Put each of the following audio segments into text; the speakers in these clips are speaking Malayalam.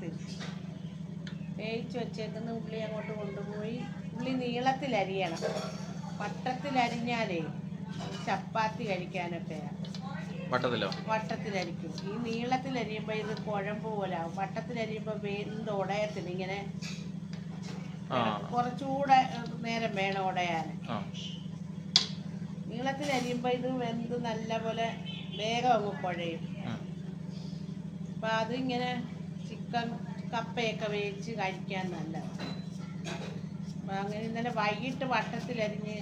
വറുത്ത് വേവിച്ച് വെച്ചേക്കുന്ന ഉള്ളി അങ്ങോട്ട് കൊണ്ടുപോയി. ഉള്ളി നീളത്തിൽ അരിയണം. വട്ടത്തിൽ അരിഞ്ഞാലേ ചപ്പാത്തി കഴിക്കാനൊക്കെയാണ് വട്ടത്തിലോ? വട്ടത്തിലരിക്കും ഈ നീളത്തിൽ അരിയുമ്പോൾ ഇത് കുഴമ്പ് പോലെ ആവും. വട്ടത്തിലരിയുമ്പോൾ വെന്ത് ഉടയത്തില്ല ഇങ്ങനെ കുറച്ചുകൂടെ നേരം വേണം ഉടയാൻ നീളത്തിൽ അരിയുമ്പോൾ ഇത് വെന്ത് നല്ലപോലെ വേഗം അങ്ങ് കുഴയും. അപ്പം അതിങ്ങനെ ചിക്കൻ കപ്പയൊക്കെ വേവിച്ച് കഴിക്കാൻ നല്ലത് അപ്പം അങ്ങനെ ഇന്നലെ വൈകിട്ട് വട്ടത്തിലരിഞ്ഞ്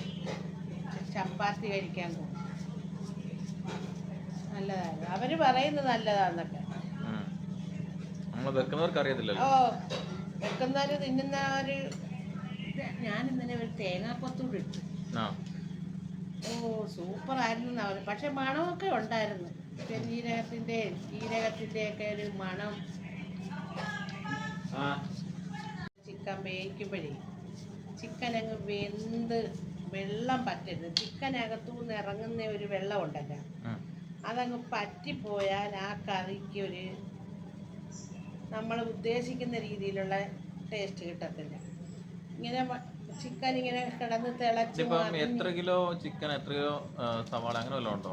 ചപ്പാത്തി കഴിക്കാൻ പോകും നല്ലതാണ് അവർ പറയുന്നത് നല്ലതാന്നൊക്കെ. വെക്കുന്നവർക്ക് അറിയത്തില്ലല്ലോ. ഓ വെക്കുന്നവർ തിന്നുന്നവര് ഞാൻ ഇന്നലെ ഒരു തേങ്ങാക്കൊത്തൂടെ ഇട്ടു. ഓ സൂപ്പർ ആയിരുന്നു അവർ പക്ഷെ മണമൊക്കെ ഉണ്ടായിരുന്നു. പെരുജീരകത്തിന്റെ ജീരകത്തിന്റെ ഒക്കെ ഒരു മണം. ചിക്കൻ വേവിക്കുമ്പോഴേ ചിക്കൻ അങ്ങ് വെന്ത് വെള്ളം പറ്റരുത്. ചിക്കനകത്തു നിന്ന് ഇറങ്ങുന്ന ഒരു വെള്ളം ഉണ്ടല്ലോ. അതങ്ങ് പറ്റിപ്പോയാൽ ആ കറിക്ക് ഒരു നമ്മൾ ഉദ്ദേശിക്കുന്ന രീതിയിലുള്ള ടേസ്റ്റ് കിട്ടത്തില്ല. ഇങ്ങനെ ചിക്കൻ ഇങ്ങനെ കിടന്ന് തിളച്ച് എത്ര കിലോ ചിക്കൻ എത്ര കിലോ സവാള അങ്ങനെ വല്ലതും ഉണ്ടോ?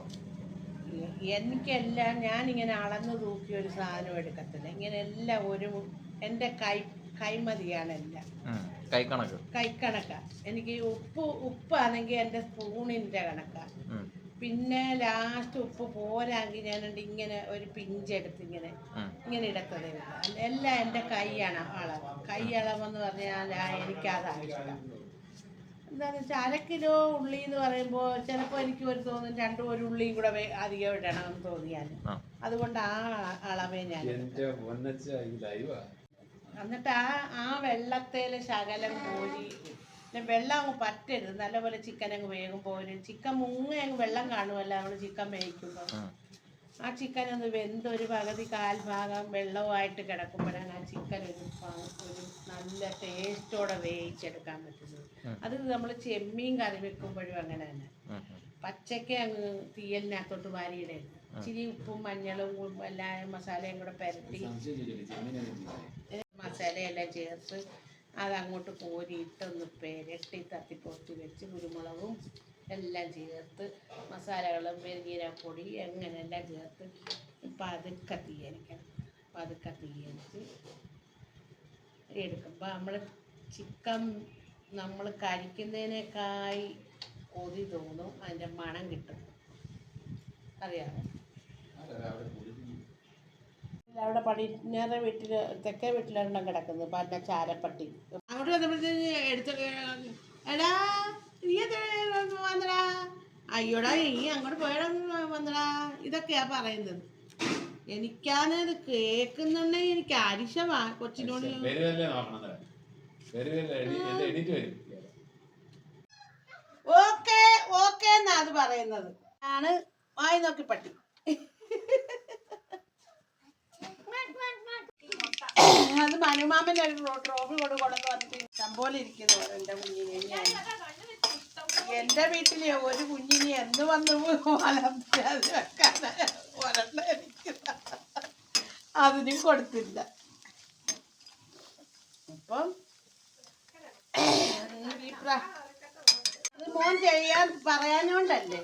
എനിക്കെല്ലാം ഞാനിങ്ങനെ അളന്ന് തൂക്കി ഒരു സാധനം എടുക്കത്തില്ല. ഇങ്ങനെ എല്ലാം ഒരു എന്റെ കൈ കൈമതിയാണ് എല്ലാം. കൈക്കണക്ക്. കൈക്കണക്കാണ് എനിക്ക് ഉപ്പ് ഉപ്പാണെങ്കിൽ എന്റെ സ്പൂണിന്റെ കണക്കാ. പിന്നെ ലാസ്റ്റ് ഉപ്പ് പോരാങ്കിൽ ഞാനുണ്ട് ഇങ്ങനെ ഒരു പിഞ്ചെടുത്ത് ഇങ്ങനെ. ഇങ്ങനെ ഇടത്തതേ ഉള്ളൂ എല്ലാം എന്റെ കൈയാണ് അളവ്. കൈ അളവെന്ന് പറഞ്ഞാൽ ആ എനിക്കതാണ് ഇഷ്ടം എന്താണെന്ന് വെച്ചാൽ അര കിലോ ഉള്ളി എന്ന് പറയുമ്പോൾ ചിലപ്പോൾ എനിക്ക് ഒരു തോന്നും രണ്ടും ഒരു ഉള്ളിയും കൂടെ അധികം ഇടണമെന്ന് തോന്നിയാൽ അതുകൊണ്ട് ആ അളവേ ഞാൻ എന്നിട്ട് ആ ആ വെള്ളത്തേൽ ശകലം കോരി പിന്നെ വെള്ളം അങ്ങ് പറ്റരുത്. നല്ലപോലെ ചിക്കൻ അങ്ങ് വേകുമ്പോൾ ഒരു ചിക്കൻ മുങ്ങ അങ്ങ് വെള്ളം കാണുമല്ലോ നമ്മൾ ചിക്കൻ വേവിക്കുമ്പോൾ ആ. ചിക്കൻ ഒന്ന് വെന്ത് ഒരു പകുതി കാൽ ഭാഗം വെള്ളവുമായിട്ട് കിടക്കുമ്പോഴാണ് ആ ചിക്കൻ ഒരു ഒരു നല്ല ടേസ്റ്റോടെ വേവിച്ചെടുക്കാൻ പറ്റുന്നത്. അത് നമ്മൾ ചെമ്മീൻ കറി വെക്കുമ്പോഴും അങ്ങനെ തന്നെ. പച്ചയ്ക്ക് അങ്ങ് തീയലിനകത്തോട്ട് വാരിയിടരുത്. ഇച്ചിരി ഉപ്പും മഞ്ഞളും എല്ലാ മസാലയും കൂടെ പുരട്ടി മസാലയെല്ലാം ചേർത്ത് അതങ്ങോട്ട് കോരിയിട്ട് ഒന്ന് പെരട്ടി തത്തിപ്പൊത്തി വെച്ച് കുരുമുളകും എല്ലാം ചേർത്ത് മസാലകളും പെരുജീരപ്പൊടി അങ്ങനെയെല്ലാം ചേർത്ത് പതുക്കെ തീയരിക്കണം പതുക്കെ തീയരിച്ച് എടുക്കുമ്പോൾ നമ്മൾ ചിക്കൻ നമ്മൾ കഴിക്കുന്നതിനേക്കായി കൊതി തോന്നും അതിന്റെ മണം കിട്ടും അറിയാമോ? അവിടെ പടിഞ്ഞാറ് വീട്ടിൽ തെക്കേ വീട്ടിലൊരെണ്ണം കിടക്കുന്നത് പറഞ്ഞ ചാരപ്പട്ടി. അങ്ങോട്ട് വന്നപ്പോഴത്തേക്ക് എടുത്ത് എടാ നീ എന്ത് വന്നടാ? അയ്യോടാ നീ അങ്ങോട്ട് പോയടാ വന്നടാ. ഇതൊക്കെയാ പറയുന്നത്. എനിക്കാന്ന് ഇത് കേൾക്കുന്നുണ്ടെങ്കിൽ എനിക്ക് അരിശമാ കൊച്ചിനോട്. ഓക്കെ ഓക്കെ എന്നാ അത് പറയുന്നത്. ആണ് വായി നോക്കി പട്ടി. അത് മനുമാമന്റെ ഒരു ട്രോഫി കൊണ്ട് വന്നിട്ട് വന്നിട്ട് ഇഷ്ടംപോലെ ഇരിക്കുന്നു എന്റെ കുഞ്ഞിനെ. എന്റെ എന്റെ വീട്ടിലെ ഒരു കുഞ്ഞിനെ എന്ന് വന്ന് അതിനും കൊടുത്തില്ല. അപ്പം മോൻ ചെയ്യാൻ പറയാഞ്ഞോണ്ടല്ലേ?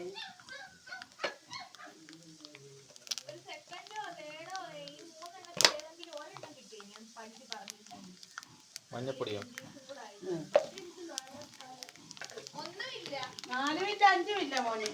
മഞ്ഞപ്പൊടിയോ? നാല് മിനിറ്റ് അഞ്ചുമില്ല മോനെ.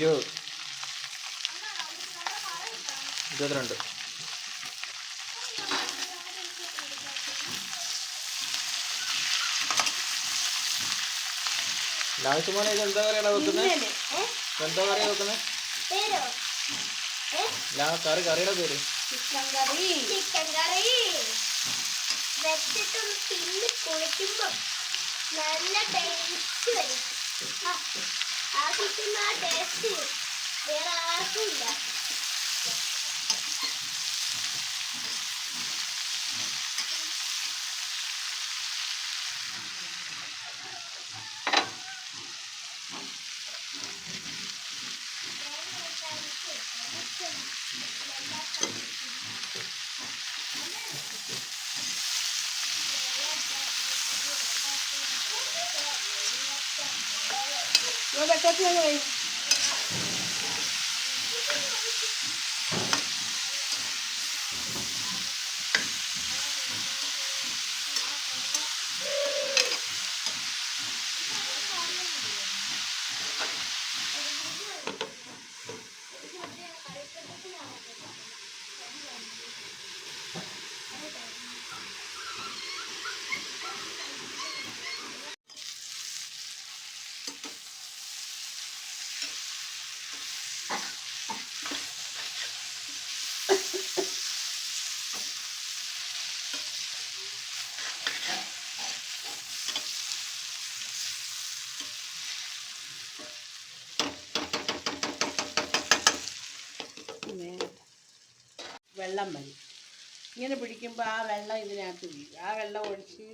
ഇരുപത്. ഇരുപത്തിരണ്ട്. ലാവശ്യമാണ് മോനെ ഇത് എന്താ കറിയാണ് വെക്കുന്നത്? എന്താ കറിയാ വെക്കുന്നത്? ലാ കറി കറിയുടെ പേര്. ചിക്കൻ കറി. ചിക്കൻ കറി. വെച്ചിട്ടൊന്ന് തിന്ന് കുളിക്കുമ്പോൾ നല്ല ടേസ്റ്റ് വരും. ആ, കിട്ടുന്ന ആ ടേസ്റ്റ് വേറെ ആർക്കും ഇല്ല. ഇവിടെ വെക്കത്തി അങ്ങ് പോയി വെള്ളം വരും. ഇങ്ങനെ പിടിക്കുമ്പോൾ ആ വെള്ളം ഇതിനകത്ത് വീഴും. ആ വെള്ളം ഒഴിച്ച്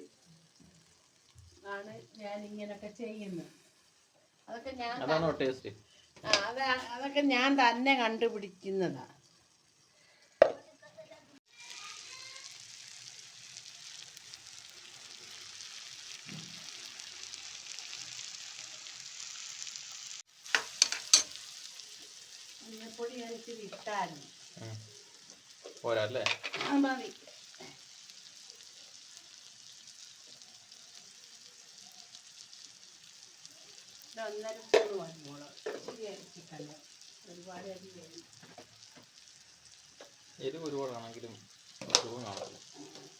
ആണ് ഞാൻ ഇങ്ങനൊക്കെ ചെയ്യുന്നത്. അതൊക്കെ ഞാൻ ആ അത് അതൊക്കെ ഞാൻ തന്നെ കണ്ടുപിടിക്കുന്നതാണ് മഞ്ഞപ്പൊടി ഞാൻ ഇട്ടായിരുന്നു പോരാ അല്ലേ? ആ മതി. ഒന്നര സ്പൂൺ ഒരുപാട് അരി എരിവ് ഒരുപാടാണെങ്കിലും സുഖം കാണത്തില്ല.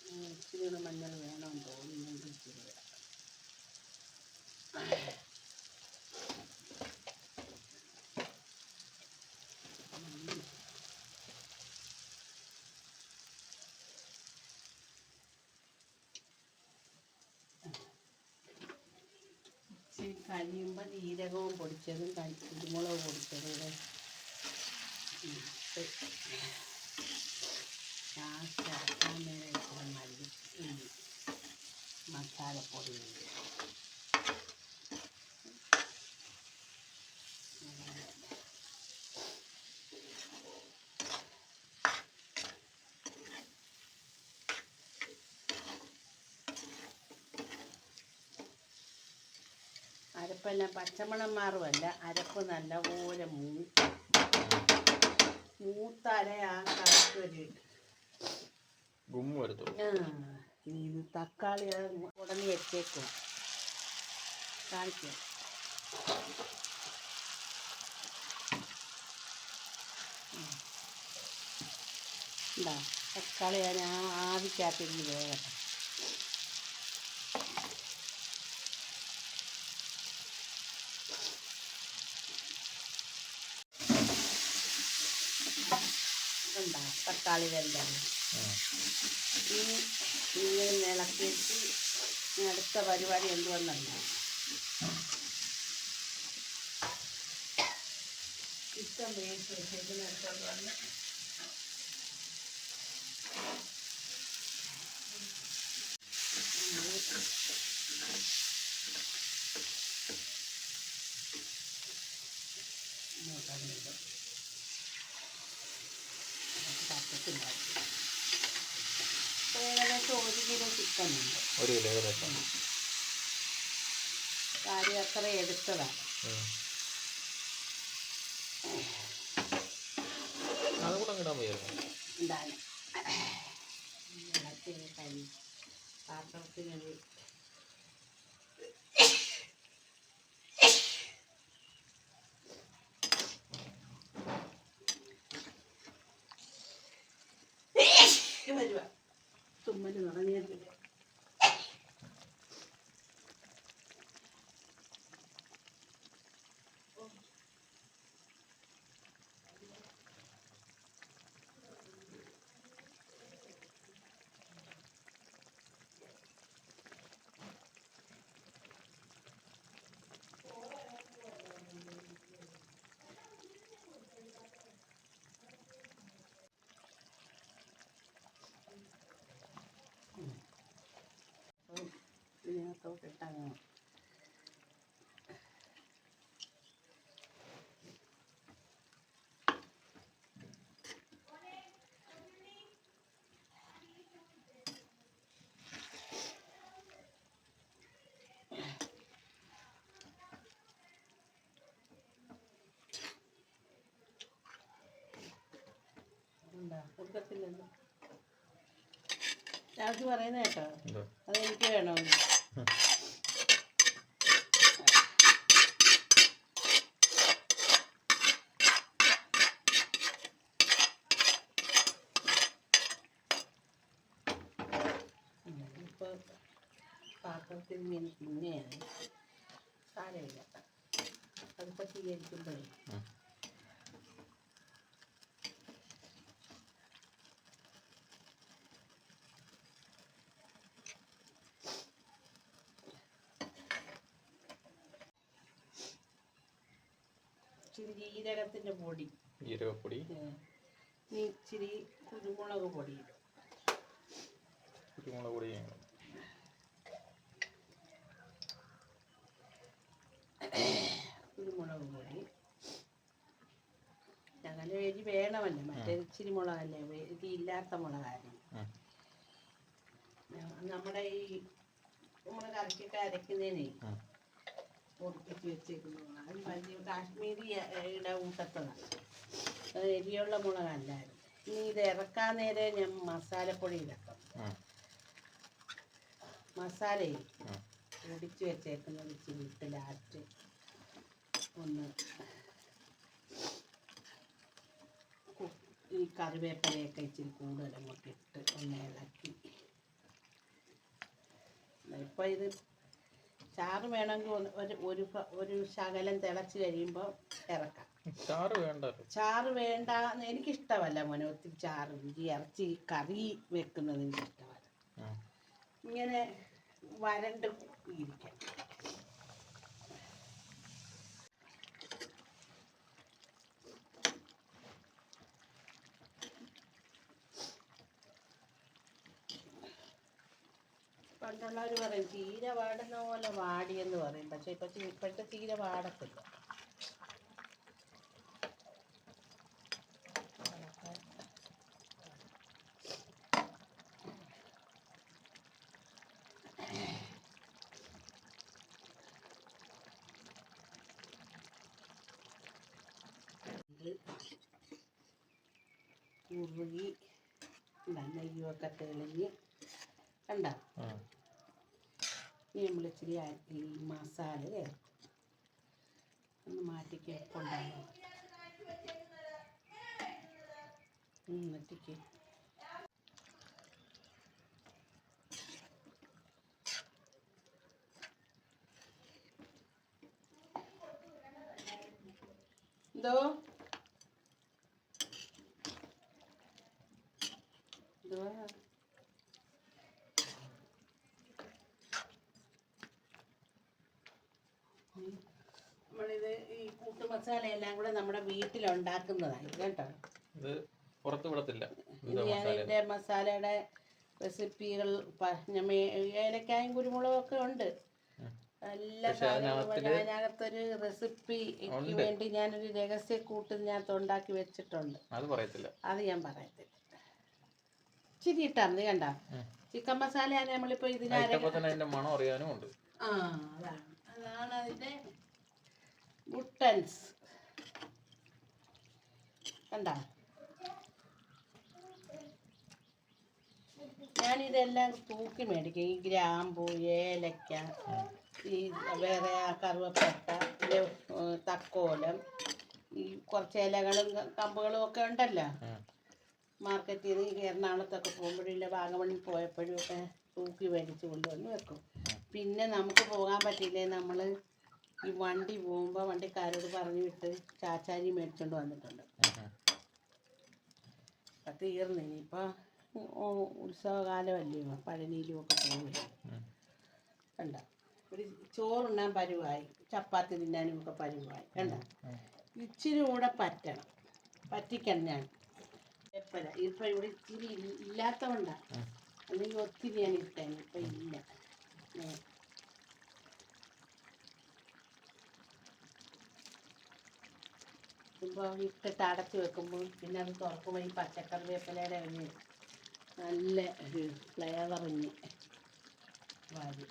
ഉം, ഇച്ചിരി കൂടെ മഞ്ഞൾ വേണം തോന്നുന്നുണ്ട് ഇച്ചിരി കഴിയുമ്പോൾ ജീരകവും പൊടിച്ചതും കുരുമുളക് പൊടിച്ചതും കൂടെ ഇട്ട് മസാലപ്പൊടി. അരപ്പെല്ലാം പച്ചമണം മാറുമല്ല അരപ്പ് നല്ലപോലെ മൂ മൂത്താലേ ആ കറക്റ്റ് ഗുമ്മ് വരത്തുള്ളൂ. ആ, ഇത് തക്കാളി ഉടനെ വെച്ചേക്കുക കാണിക്കാം. എന്താ തക്കാളി ഞാൻ ആവിക്കകത്തിരുന്ന് വേഗട്ടെ എന്താ തക്കാളി വെന്താണ് അടുത്ത പരിപാടി എന്തുവന്നല്ല വന്ന്. ഇങ്ങോട്ടങ്ങിടും പറ്റത്തില്ലാവും ഏകദേശം ഒരു കിലോ ചിക്കൻ ഉണ്ട്. ഒരു കിലോ ഏകദേശം കാര്യം അത്ര എടുത്തതാണ് അതുകൂടെ അതും കൂടെ ഇടാൻ വയ്യായിരുന്നു എന്താണ് 了，怎么就那个年纪？അകത്തോട്ടിട്ടങ്ങ് എന്താ? കൊടുക്കത്തില്ലല്ലോ. രാജു പറയുന്ന കേട്ടോ. അതെനിക്ക് വേണമെന്ന് പാത്രത്തിൽ മീൻ പിന്നെയാണ് സാരമില്ല അതിപ്പോൾ സ്വീകരിക്കുമ്പോഴേ ഉം. ജീരകത്തിന്റെ പൊടി. ജീരകപ്പൊടി. ഇനി ഇച്ചിരി കുരുമുളക് പൊടി ഇടും. കുരുമുളക് പൊടി. കുരുമുളക് പൊടി. അങ്ങനെ എരി വേണമല്ലോ. മറ്റേ ഇച്ചിരി മുളകല്ലേ ഇതില്ലാത്ത മുളകായിരുന്നു നമ്മുടെ ഈ നമ്മൾ കറക്കിട്ട് അരക്കുന്നതിനെ ഉം. പൊടിപ്പിച്ച് വെച്ചേക്കുന്നു. അത് വലിയ കാശ്മീരി ഇട കൂട്ടത്തതാണ് അത് എരിയുള്ള മുളകല്ലായിരുന്നു. ഇനി ഇത് ഇറക്കാൻ നേരെ ഞാൻ മസാലപ്പൊടി ഇടക്കാം മസാല മസാലയും. പൊടിച്ച് വെച്ചേക്കുന്നത് ഇച്ചിരി ഇട്ട് ലാസ്റ്റ് ഒന്ന് ഈ കറിവേപ്പിലയൊക്കെ ഇച്ചിരി കൂടുതൽ അങ്ങോട്ട് ഇട്ട് ഒന്ന് ഇളക്കി. ഇപ്പോൾ ഇത് ചാറ് വേണമെങ്കിൽ ഒരു ഒരു ഒരു ശകലം തിളച്ച് കഴിയുമ്പോൾ ഇറക്കാം. ചാറ് വേണ്ട ചാറ് വേണ്ട എനിക്കിഷ്ടമല്ല മോനെ ഒത്തിരി ചാറ് ഇഞ്ചി ഇറച്ചി കറി വെക്കുന്നത് എനിക്കിഷ്ടമല്ല. ഇങ്ങനെ വരണ്ട് ഇരിക്കണം പണ്ടുള്ളവർ പറയും ചീര വാടുന്ന പോലെ വാടിയെന്ന് പറയും. പക്ഷെ ഇപ്പൊ ചീ- ഇപ്പോഴത്തെ ചീര വാടത്തില്ല കുറുകി നെയ്യൊക്കെ തെളിഞ്ഞ് കണ്ട. ഇനി നമ്മൾ ഇച്ചിരി ഈ മസാല ചേർക്കും ഒന്ന് മാറ്റിക്ക് കൊണ്ടാകും എന്നിട്ടേക്ക് എന്തോ? എന്തുവാ നമ്മളിത് ഈ കൂട്ടു മസാല എല്ലാം കൂടെ നമ്മുടെ വീട്ടിലുണ്ടാക്കുന്നതാണ് കേട്ടോ. ഇത് പുറത്ത് വിടത്തില്ല. ഇത് ഞാൻ എന്റെ മസാലയുടെ റെസിപ്പികൾ ഏലക്കായും കുരുമുളകും ഒക്കെ ഉണ്ട്. നല്ല എല്ലാ അതിനകത്തൊരു റെസിപ്പിക്ക്. വേണ്ടി ഞാനൊരു രഹസ്യ കൂട്ട് ഞാൻ ഉണ്ടാക്കി വെച്ചിട്ടുണ്ട്. അത് പറയത്തില്ല. അത് ഞാൻ പറയത്തില്ല. ഇച്ചിരി ഇട്ടാ മതി കണ്ട? ചിക്കൻ മസാല നമ്മളിപ്പോ ഇട്ടപ്പോ മണം അറിയാനും ഉണ്ട്. ആ അതാണ്. അതാണ് അതിന്റെ ബുട്ടൻസ് കണ്ട? ഞാനിതെല്ലാം തൂക്കി മേടിക്കും. ഈ ഗ്രാമ്പു ഏലക്ക ഈ വേറെ ആ കറുവപ്പട്ട തക്കോലം ഈ കുറച്ച് ഇലകളും കമ്പുകളും ഒക്കെ ഉണ്ടല്ലോ. മാർക്കറ്റിൽ നിന്ന് ഈ എറണാകുളത്തൊക്കെ പോകുമ്പോഴില്ല വാഗമണിൽ പോയപ്പോഴും ഒക്കെ തൂക്കി മേടിച്ച് കൊണ്ടുവന്ന് വെക്കും. പിന്നെ നമുക്ക് പോകാൻ പറ്റിയില്ലേ? നമ്മൾ ഈ വണ്ടി പോകുമ്പോൾ വണ്ടിക്കാരോട് പറഞ്ഞു വിട്ട് ചാച്ചാരി മേടിച്ചുകൊണ്ട് വന്നിട്ടുണ്ട്. അപ്പം തീർന്നു. ഇനിയിപ്പോൾ ഉത്സവകാലമല്ലേ പഴനിയിലും ഒക്കെ പോകില്ല. കണ്ട? ഒരു ചോറുണ്ണാൻ പരുവായി ചപ്പാത്തി തിന്നാനും ഒക്കെ പരുവായി. കണ്ട? ഇച്ചിരി കൂടെ പറ്റണം. പറ്റിക്കണം ഞാൻ. എപ്പോഴാ? ഇപ്പം ഇവിടെ ഇച്ചിരി ഇല്ല- ഇല്ലാത്തതുകൊണ്ടാണ്. അല്ലെങ്കിൽ ഒത്തിരി ഞാൻ ഇട്ടേനെ. ഇപ്പം ഇല്ല. അപ്പോൾ ഇട്ടിട്ട് അടച്ച് വെക്കുമ്പോൾ പിന്നെ അത് തുറക്കുമ്പോൾ ഈ പച്ചക്കറി വേപ്പിലയുടെ ഒരു നല്ല ഒരു ഫ്ലേവറിങ് വരും.